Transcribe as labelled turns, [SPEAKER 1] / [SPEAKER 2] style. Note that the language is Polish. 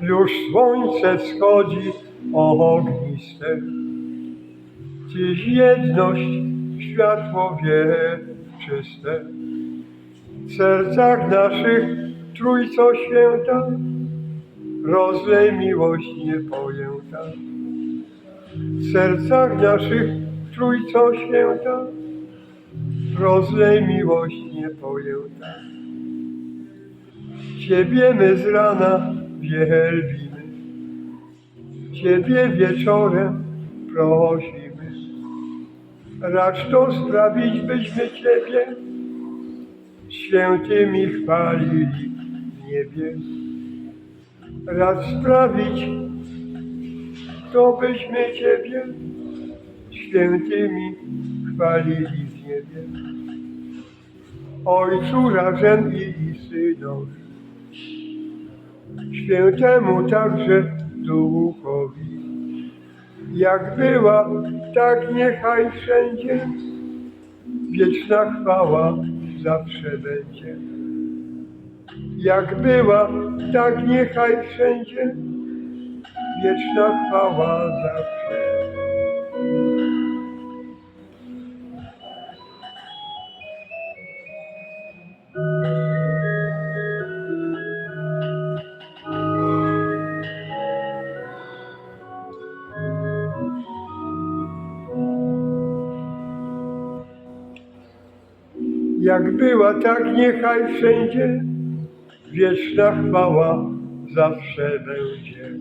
[SPEAKER 1] Już słońce wschodzi ogniste, Dziś jedność, światło wieczyste. W sercach naszych Trójco Święta, rozlej miłość niepojęta. W sercach naszych Trójco Święta, rozlej miłość niepojęta. Ciebie my z rana wielbimy, Ciebie wieczorem prosimy. Racz to sprawić, byśmy Ciebie świętymi chwalili w niebie. Racz sprawić, to byśmy Ciebie świętymi chwalili w niebie. Ojcu razem i Synowi, Świętemu także Duchowi, jak była, tak niechaj wszędzie, wieczna chwała zawsze będzie. Jak była, tak niechaj wszędzie, wieczna chwała zawsze. jak była, tak niechaj wszędzie wieczna chwała zawsze będzie.